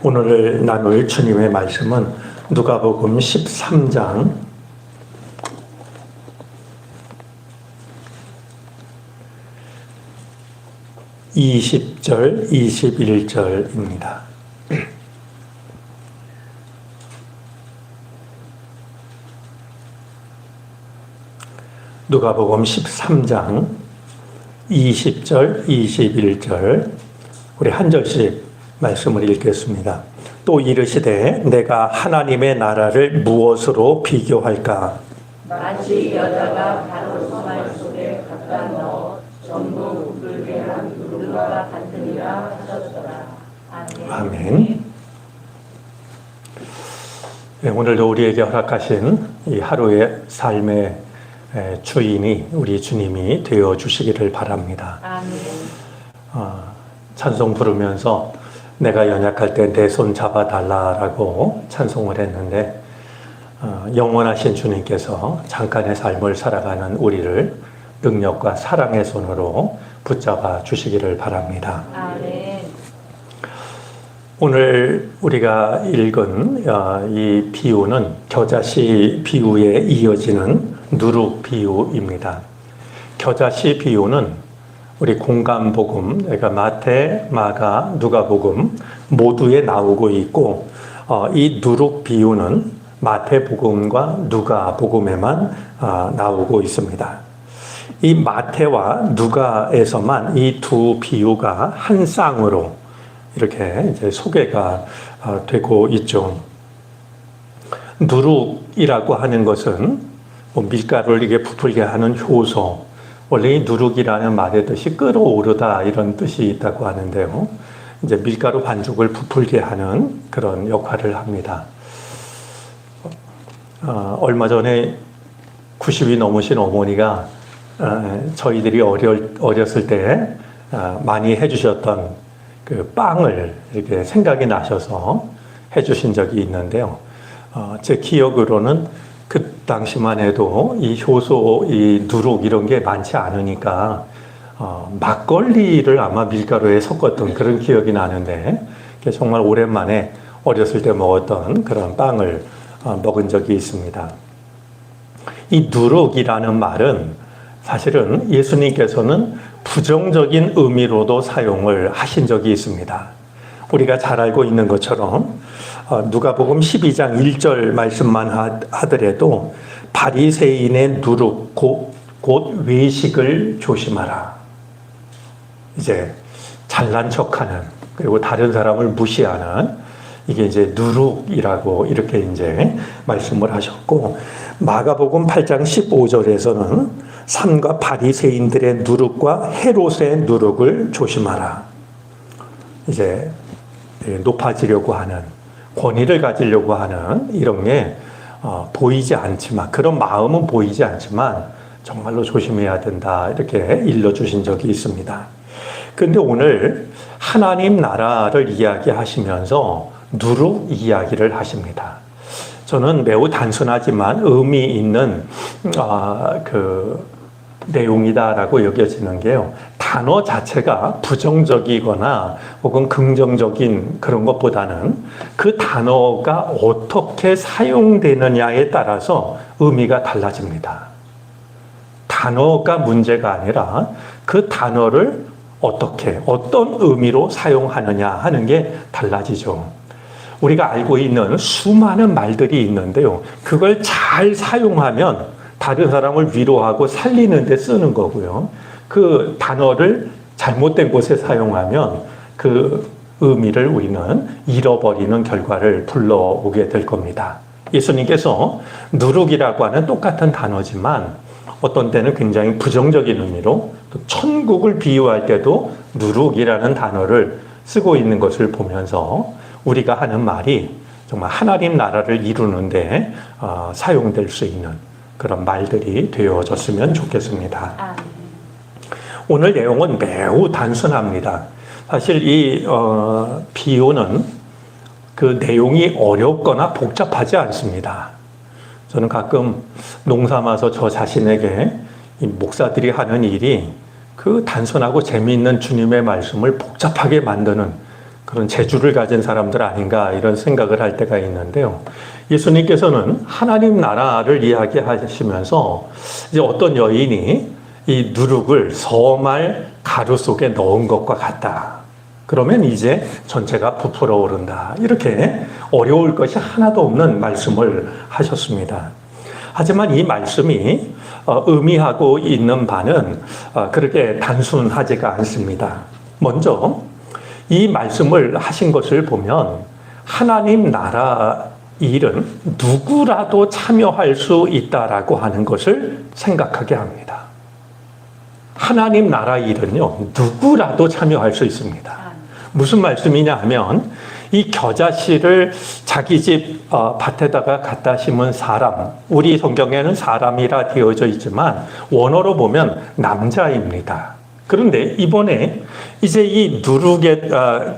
오늘 나눌 주님의 말씀은 누가복음 13장 20절, 21절입니다. 누가복음 13장 20절, 21절 우리 한 절씩 말씀을 읽겠습니다. 또 이르시되 내가 하나님의 나라를 무엇으로 비교할까? 마치 여자가 바로 소말 속에 갖다 넣어 전부 부풀게 한 누룩과 같으니라 하셨더라. 아멘. 아멘. 네, 오늘도 우리에게 허락하신 이 하루의 삶의 에, 주인이 우리 주님이 되어 주시기를 바랍니다. 아멘. 어, 찬송 부르면서 내가 연약할 때 내 손 잡아 달라라고 찬송을 했는데 어, 영원하신 주님께서 잠깐의 삶을 살아가는 우리를 능력과 사랑의 손으로 붙잡아 주시기를 바랍니다. 아멘. 오늘 우리가 읽은 어, 이 비유는 겨자씨 비유에 이어지는 누룩 비유입니다. 겨자씨 비유는 우리 공간복음, 그러니까 마태, 마가, 누가 복음 모두에 나오고 있고 어, 이 누룩 비유는 마태 복음과 누가 복음에만 어, 나오고 있습니다. 이 마태와 누가에서만 이 두 비유가 한 쌍으로 이렇게 이제 소개가 어, 되고 있죠. 누룩이라고 하는 것은 뭐 밀가루를 이게 부풀게 하는 효소. 원래 이 누룩이라는 말의 뜻이 끓어오르다 이런 뜻이 있다고 하는데요. 이제 밀가루 반죽을 부풀게 하는 그런 역할을 합니다. 어, 얼마 전에 90이 넘으신 어머니가 어, 저희들이 어려, 어렸을 때 어, 많이 해주셨던 그 빵을 이렇게 생각이 나셔서 해주신 적이 있는데요. 어, 제 기억으로는 그 당시만 해도 이 효소, 이 누룩 이런 게 많지 않으니까 어, 막걸리를 아마 밀가루에 섞었던 그런 기억이 나는데 정말 오랜만에 어렸을 때 먹었던 그런 빵을 어, 먹은 적이 있습니다. 이 누룩이라는 말은 사실은 예수님께서는 부정적인 의미로도 사용을 하신 적이 있습니다. 우리가 잘 알고 있는 것처럼 어, 누가복음 12장 1절 말씀만 하- 하더라도 바리새인의 누룩 곧, 곧 외식을 조심하라. 이제 잘난 척하는 그리고 다른 사람을 무시하는 이게 이제 누룩이라고 이렇게 이제 말씀을 하셨고 마가복음 8장 15절에서는 삼가 바리새인들의 누룩과 헤롯의 누룩을 조심하라. 이제 높아지려고 하는 권위를 가지려고 하는 이런 게 어, 보이지 않지만 그런 마음은 보이지 않지만 정말로 조심해야 된다 이렇게 일러주신 적이 있습니다. 근데 오늘 하나님 나라를 이야기하시면서 누룩 이야기를 하십니다. 저는 매우 단순하지만 의미 있는 아, 그 내용이다라고 여겨지는 게요. 단어 자체가 부정적이거나 혹은 긍정적인 그런 것보다는 그 단어가 어떻게 사용되느냐에 따라서 의미가 달라집니다. 단어가 문제가 아니라 그 단어를 어떻게, 어떤 의미로 사용하느냐 하는 게 달라지죠. 우리가 알고 있는 수많은 말들이 있는데요. 그걸 잘 사용하면 다른 사람을 위로하고 살리는 데 쓰는 거고요. 그 단어를 잘못된 곳에 사용하면 그 의미를 우리는 잃어버리는 결과를 불러오게 될 겁니다. 예수님께서 누룩이라고 하는 똑같은 단어지만 어떤 때는 굉장히 부정적인 의미로 또 천국을 비유할 때도 누룩이라는 단어를 쓰고 있는 것을 보면서 우리가 하는 말이 정말 하나님 나라를 이루는데 어, 사용될 수 있는 그런 말들이 되어졌으면 좋겠습니다. 아멘. 오늘 내용은 매우 단순합니다. 사실 이 어, 비유는 그 내용이 어렵거나 복잡하지 않습니다. 저는 가끔 농삼아서 저 자신에게 이 목사들이 하는 일이 그 단순하고 재미있는 주님의 말씀을 복잡하게 만드는 그런 재주를 가진 사람들 아닌가 이런 생각을 할 때가 있는데요. 예수님께서는 하나님 나라를 이야기하시면서 이제 어떤 여인이 이 누룩을 서말 가루 속에 넣은 것과 같다. 그러면 이제 전체가 부풀어 오른다. 이렇게 어려울 것이 하나도 없는 말씀을 하셨습니다. 하지만 이 말씀이 어, 의미하고 있는 바는 어, 그렇게 단순하지가 않습니다. 먼저 이 말씀을 하신 것을 보면 하나님 나라 일은 누구라도 참여할 수 있다라고 하는 것을 생각하게 합니다. 하나님 나라 일은요, 누구라도 참여할 수 있습니다. 무슨 말씀이냐 하면, 이 겨자씨를 자기 집 어, 밭에다가 갖다 심은 사람, 우리 성경에는 사람이라 되어져 있지만, 원어로 보면 남자입니다. 그런데 이번에 이제 이 누룩에, 어, 가-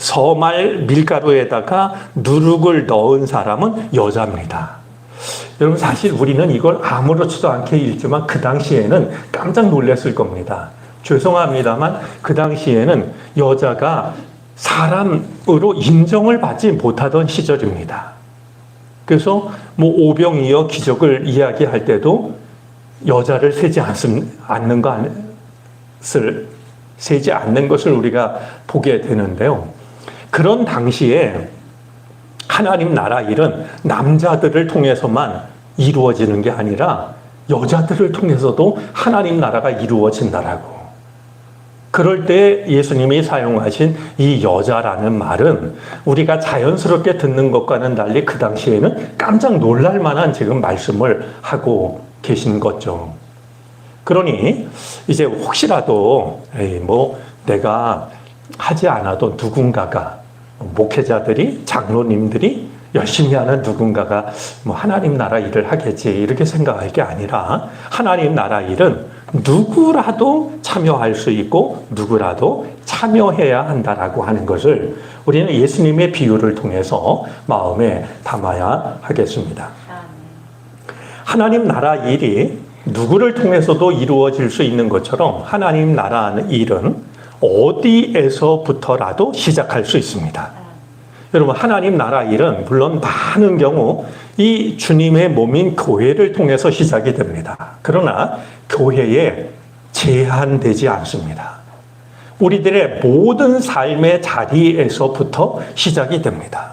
서말 밀가루에다가 누룩을 넣은 사람은 여자입니다. 여러분 사실 우리는 이걸 아무렇지도 않게 읽지만 그 당시에는 깜짝 놀랐을 겁니다. 죄송합니다만 그 당시에는 여자가 사람으로 인정을 받지 못하던 시절입니다. 그래서 뭐 오병이어 기적을 이야기할 때도 여자를 세지 않는 것을 세지 않는 것을 우리가 보게 되는데요. 그런 당시에 하나님 나라 일은 남자들을 통해서만 이루어지는 게 아니라 여자들을 통해서도 하나님 나라가 이루어진다라고. 그럴 때 예수님이 사용하신 이 여자라는 말은 우리가 자연스럽게 듣는 것과는 달리 그 당시에는 깜짝 놀랄 만한 지금 말씀을 하고 계신 거죠. 그러니 이제 혹시라도 뭐 내가 하지 않아도 누군가가 목회자들이 장로님들이 열심히 하는 누군가가 뭐 하나님 나라 일을 하겠지 이렇게 생각할 게 아니라 하나님 나라 일은 누구라도 참여할 수 있고 누구라도 참여해야 한다라고 하는 것을 우리는 예수님의 비유를 통해서 마음에 담아야 하겠습니다. 하나님 나라 일이 누구를 통해서도 이루어질 수 있는 것처럼 하나님 나라 일은 어디에서부터라도 시작할 수 있습니다. 여러분, 하나님 나라 일은 물론 많은 경우 이 주님의 몸인 교회를 통해서 시작이 됩니다. 그러나 교회에 제한되지 않습니다. 우리들의 모든 삶의 자리에서부터 시작이 됩니다.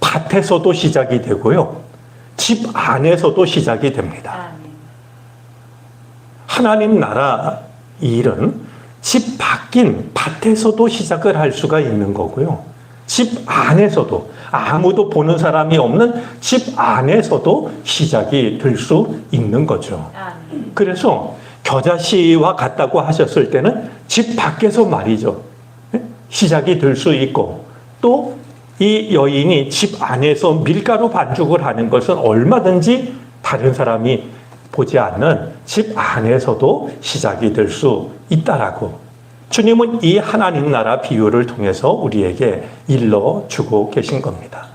밭에서도 시작이 되고요. 집 안에서도 시작이 됩니다. 하나님 나라 일은 집 밖인 밭에서도 시작을 할 수가 있는 거고요. 집 안에서도 아무도 보는 사람이 없는 집 안에서도 시작이 될 수 있는 거죠. 그래서 겨자씨와 같다고 하셨을 때는 집 밖에서 말이죠. 예? 시작이 될 수 있고 또 이 여인이 집 안에서 밀가루 반죽을 하는 것은 얼마든지 다른 사람이 보지 않는 집 안에서도 시작이 될 수 있다라고 주님은 이 하나님 나라 비유를 통해서 우리에게 일러 주고 계신 겁니다.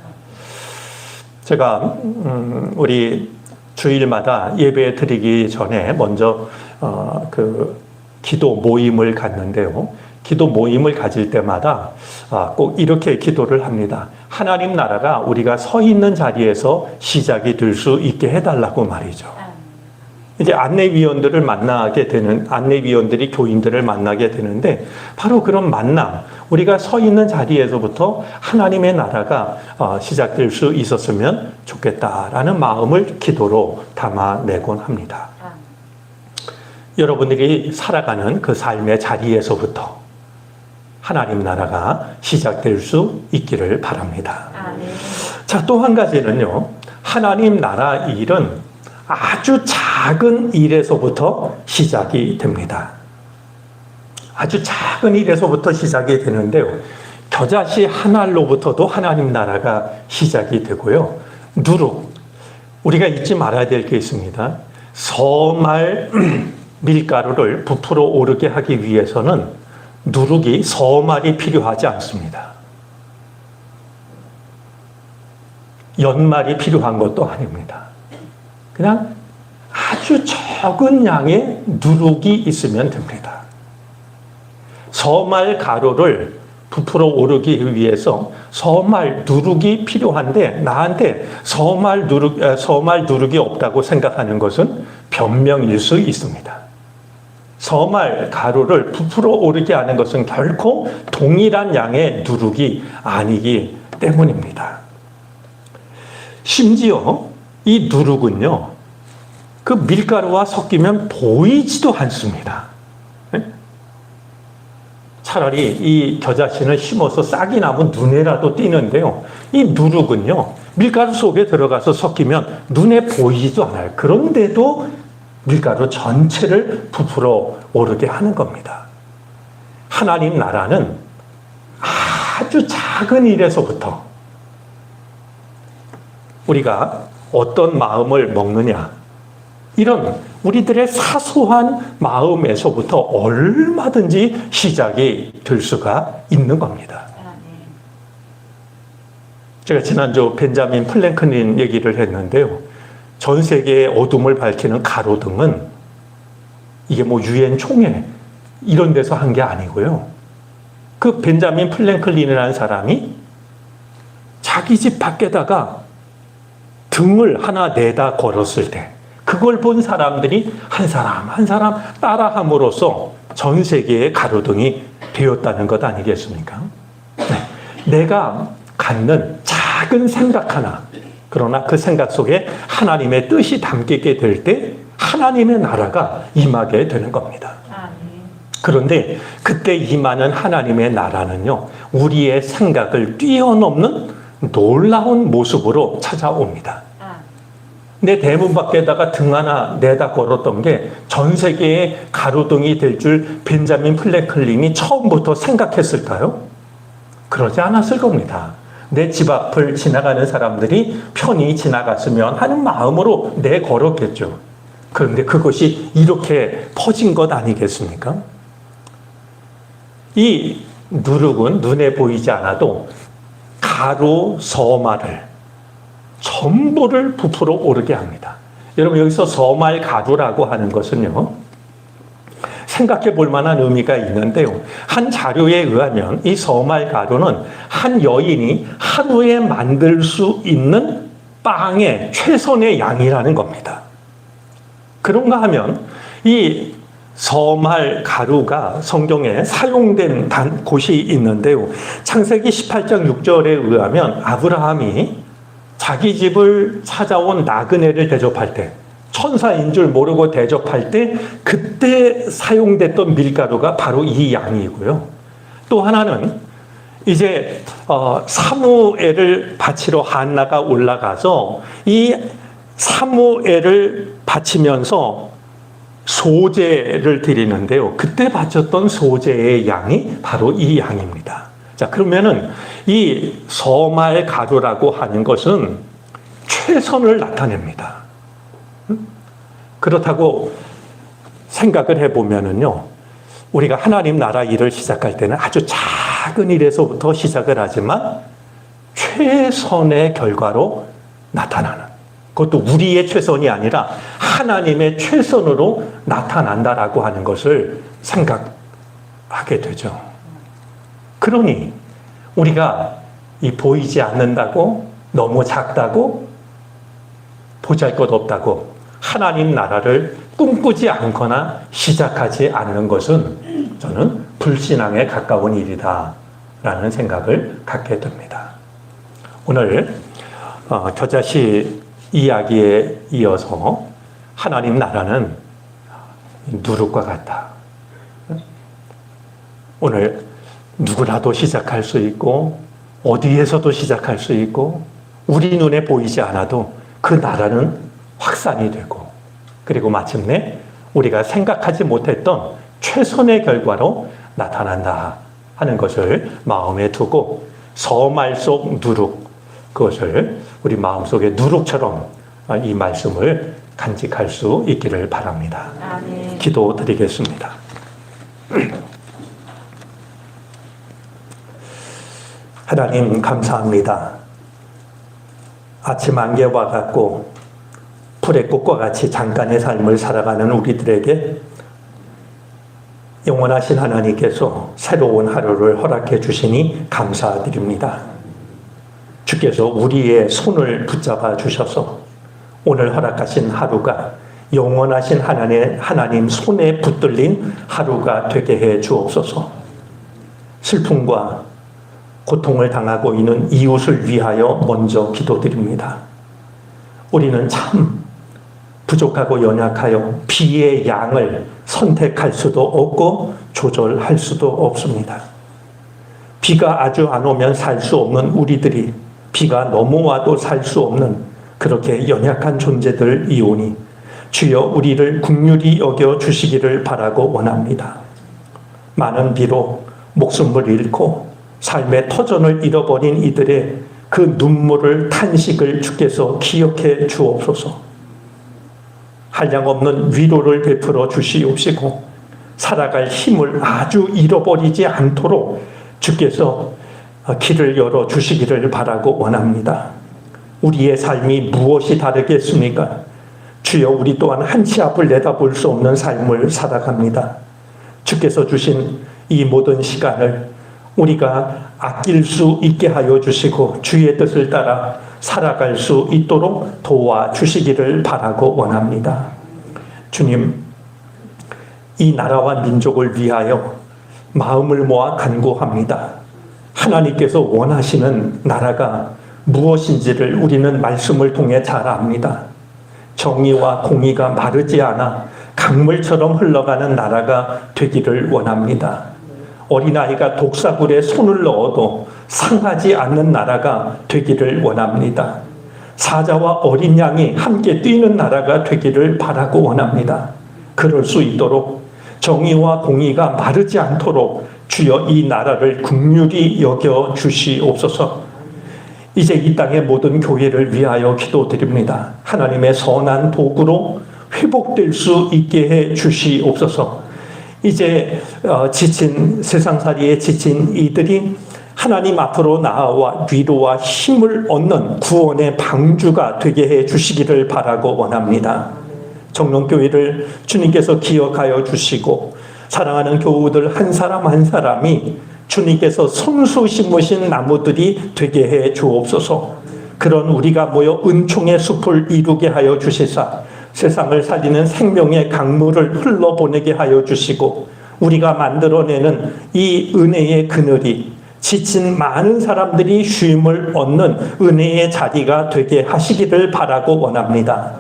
제가 음, 우리 주일마다 예배 드리기 전에 먼저 어, 그 기도 모임을 갖는데요. 기도 모임을 가질 때마다 아, 꼭 이렇게 기도를 합니다. 하나님 나라가 우리가 서 있는 자리에서 시작이 될 수 있게 해달라고 말이죠. 이제 안내위원들을 만나게 되는 안내위원들이 교인들을 만나게 되는데 바로 그런 만남 우리가 서 있는 자리에서부터 하나님의 나라가 어, 시작될 수 있었으면 좋겠다라는 마음을 기도로 담아내곤 합니다. 여러분들이 살아가는 그 삶의 자리에서부터 하나님 나라가 시작될 수 있기를 바랍니다. 자, 또 한 가지는요. 하나님 나라 일은 아주 작은 일에서부터 시작이 됩니다. 아주 작은 일에서부터 시작이 되는데요. 겨자씨 한 알로부터도 하나님 나라가 시작이 되고요. 누룩. 우리가 잊지 말아야 될 게 있습니다. 서말 밀가루를 부풀어 오르게 하기 위해서는 누룩이 서말이 필요하지 않습니다. 연말이 필요한 것도 아닙니다. 그냥 아주 적은 양의 누룩이 있으면 됩니다. 서말 가루를 부풀어 오르기 위해서 서말 누룩이 필요한데 나한테 서말 누룩 에, 서말 누룩이 없다고 생각하는 것은 변명일 수 있습니다. 서말 가루를 부풀어 오르게 하는 것은 결코 동일한 양의 누룩이 아니기 때문입니다. 심지어 이 누룩은요, 그 밀가루와 섞이면 보이지도 않습니다. 네? 차라리 이 겨자씨는 심어서 싹이 나면 눈에라도 띄는데요. 이 누룩은요, 밀가루 속에 들어가서 섞이면 눈에 보이지도 않아요. 그런데도 밀가루 전체를 부풀어 오르게 하는 겁니다. 하나님 나라는 아주 작은 일에서부터 우리가 어떤 마음을 먹느냐, 이런 우리들의 사소한 마음에서부터 얼마든지 시작이 될 수가 있는 겁니다. 제가 지난주 벤자민 플랭클린 얘기를 했는데요. 전 세계의 어둠을 밝히는 가로등은 이게 뭐 유엔 총회 이런 데서 한 게 아니고요. 그 벤자민 플랭클린이라는 사람이 자기 집 밖에다가 등을 하나 내다 걸었을 때 그걸 본 사람들이 한 사람 한 사람 따라함으로써 전 세계의 가로등이 되었다는 것 아니겠습니까? 네. 내가 갖는 작은 생각 하나, 그러나 그 생각 속에 하나님의 뜻이 담기게 될 때 하나님의 나라가 임하게 되는 겁니다. 아멘. 그런데 그때 임하는 하나님의 나라는요, 우리의 생각을 뛰어넘는 놀라운 모습으로 찾아옵니다. 내 대문 밖에다가 등 하나 내다 걸었던 게 전 세계의 가로등이 될 줄 벤자민 플래클린이 처음부터 생각했을까요? 그러지 않았을 겁니다. 내 집 앞을 지나가는 사람들이 편히 지나갔으면 하는 마음으로 내 걸었겠죠. 그런데 그것이 이렇게 퍼진 것 아니겠습니까? 이 누룩은 눈에 보이지 않아도 가로 서말을 전부를 부풀어 오르게 합니다. 여러분 여기서 서말 가루라고 하는 것은요. 생각해 볼 만한 의미가 있는데요. 한 자료에 의하면 이 서말 가루는 한 여인이 하루에 만들 수 있는 빵의 최선의 양이라는 겁니다. 그런가 하면 이 서말 가루가 성경에 사용된 단 곳이 있는데요. 창세기 18장 6절에 의하면 아브라함이 자기 집을 찾아온 나그네를 대접할 때 천사인 줄 모르고 대접할 때 그때 사용됐던 밀가루가 바로 이 양이고요. 또 하나는 이제 어, 사무엘을 바치러 한나가 올라가서 이 사무엘을 바치면서 소재를 드리는데요. 그때 바쳤던 소재의 양이 바로 이 양입니다. 자, 그러면은 이 서말 가루라고 하는 것은 최선을 나타냅니다. 음? 그렇다고 생각을 해보면은요, 우리가 하나님 나라 일을 시작할 때는 아주 작은 일에서부터 시작을 하지만 최선의 결과로 나타나는 그것도 우리의 최선이 아니라 하나님의 최선으로 나타난다라고 하는 것을 생각하게 되죠. 그러니 우리가 이 보이지 않는다고 너무 작다고 보잘 것 없다고 하나님 나라를 꿈꾸지 않거나 시작하지 않는 것은 저는 불신앙에 가까운 일이다 라는 생각을 갖게 됩니다. 오늘 어, 겨자씨 이야기에 이어서 하나님 나라는 누룩과 같다. 오늘 누구라도 시작할 수 있고 어디에서도 시작할 수 있고 우리 눈에 보이지 않아도 그 나라는 확산이 되고 그리고 마침내 우리가 생각하지 못했던 최선의 결과로 나타난다 하는 것을 마음에 두고 서말 속 누룩 그것을 우리 마음속에 누룩처럼 이 말씀을 간직할 수 있기를 바랍니다. 아멘. 기도 드리겠습니다. 하나님 감사합니다. 아침 안개와 같고 풀의 꽃과 같이 잠깐의 삶을 살아가는 우리들에게 영원하신 하나님께서 새로운 하루를 허락해 주시니 감사드립니다. 주께서 우리의 손을 붙잡아 주셔서 오늘 허락하신 하루가 영원하신 하나님, 하나님 손에 붙들린 하루가 되게 해 주옵소서. 슬픔과 고통을 당하고 있는 이웃을 위하여 먼저 기도드립니다. 우리는 참 부족하고 연약하여 비의 양을 선택할 수도 없고 조절할 수도 없습니다. 비가 아주 안 오면 살 수 없는 우리들이 비가 너무 와도 살 수 없는 그렇게 연약한 존재들이오니 주여 우리를 국률이 여겨 주시기를 바라고 원합니다. 많은 비로 목숨을 잃고 삶의 터전을 잃어버린 이들의 그 눈물을 탄식을 주께서 기억해 주옵소서. 한량없는 위로를 베풀어 주시옵시고 살아갈 힘을 아주 잃어버리지 않도록 주께서 길을 열어 주시기를 바라고 원합니다. 우리의 삶이 무엇이 다르겠습니까? 주여 우리 또한 한치 앞을 내다볼 수 없는 삶을 살아갑니다. 주께서 주신 이 모든 시간을 우리가 아낄 수 있게 하여 주시고 주의 뜻을 따라 살아갈 수 있도록 도와 주시기를 바라고 원합니다. 주님, 이 나라와 민족을 위하여 마음을 모아 간구합니다. 하나님께서 원하시는 나라가 무엇인지를 우리는 말씀을 통해 잘 압니다. 정의와 공의가 마르지 않아 강물처럼 흘러가는 나라가 되기를 원합니다. 어린아이가 독사굴에 손을 넣어도 상하지 않는 나라가 되기를 원합니다. 사자와 어린 양이 함께 뛰는 나라가 되기를 바라고 원합니다. 그럴 수 있도록 정의와 공의가 마르지 않도록 주여 이 나라를 국률이 여겨 주시옵소서. 이제 이 땅의 모든 교회를 위하여 기도드립니다. 하나님의 선한 도구로 회복될 수 있게 해 주시옵소서. 이제 어, 지친 세상살이에 지친 이들이 하나님 앞으로 나아와 위로와 힘을 얻는 구원의 방주가 되게 해 주시기를 바라고 원합니다. 정론교회를 주님께서 기억하여 주시고 사랑하는 교우들 한 사람 한 사람이 주님께서 손수 심으신 나무들이 되게 해 주옵소서. 그런 우리가 모여 은총의 숲을 이루게 하여 주시사 세상을 살리는 생명의 강물을 흘러보내게 하여 주시고 우리가 만들어내는 이 은혜의 그늘이 지친 많은 사람들이 쉼을 얻는 은혜의 자리가 되게 하시기를 바라고 원합니다.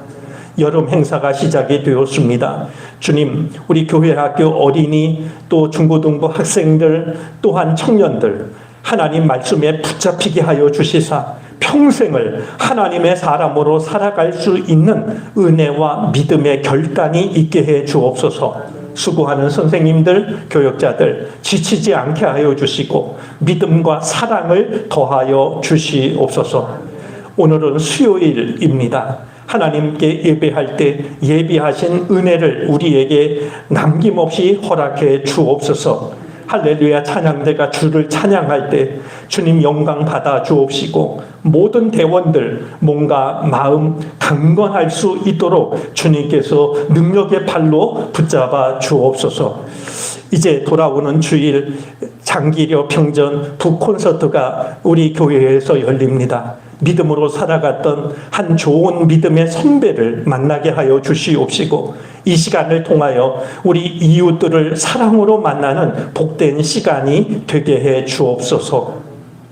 여름 행사가 시작이 되었습니다. 주님, 우리 교회 학교 어린이 또 중고등부 학생들 또한 청년들 하나님 말씀에 붙잡히게 하여 주시사 평생을 하나님의 사람으로 살아갈 수 있는 은혜와 믿음의 결단이 있게 해 주옵소서. 수고하는 선생님들, 교역자들 지치지 않게 하여 주시고 믿음과 사랑을 더하여 주시옵소서. 오늘은 수요일입니다. 하나님께 예배할 때 예비하신 은혜를 우리에게 남김없이 허락해 주옵소서. 할렐루야 찬양대가 주를 찬양할 때 주님 영광 받아 주옵시고 모든 대원들 뭔가 마음 강건할 수 있도록 주님께서 능력의 팔로 붙잡아 주옵소서. 이제 돌아오는 주일 장기려 평전 북콘서트가 우리 교회에서 열립니다. 믿음으로 살아갔던 한 좋은 믿음의 선배를 만나게 하여 주시옵시고 이 시간을 통하여 우리 이웃들을 사랑으로 만나는 복된 시간이 되게 해 주옵소서.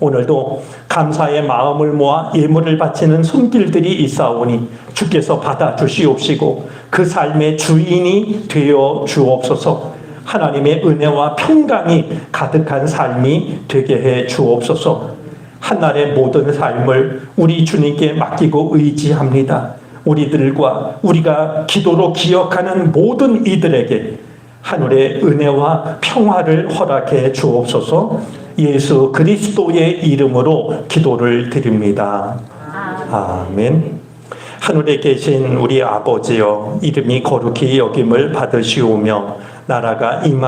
오늘도 감사의 마음을 모아 예물을 바치는 손길들이 있사오니 주께서 받아 주시옵시고 그 삶의 주인이 되어 주옵소서. 하나님의 은혜와 평강이 가득한 삶이 되게 해 주옵소서. 한날의 모든 삶을 우리 주님께 맡기고 의지합니다. 우리들과 우리가 기도로 기억하는 모든 이들에게 하늘의 은혜와 평화를 허락해 주옵소서 예수 그리스도의 이름으로 기도를 드립니다. 아멘. 하늘에 계신 우리 아버지여 이름이 거룩히 여김을 받으시오며 나라가 임하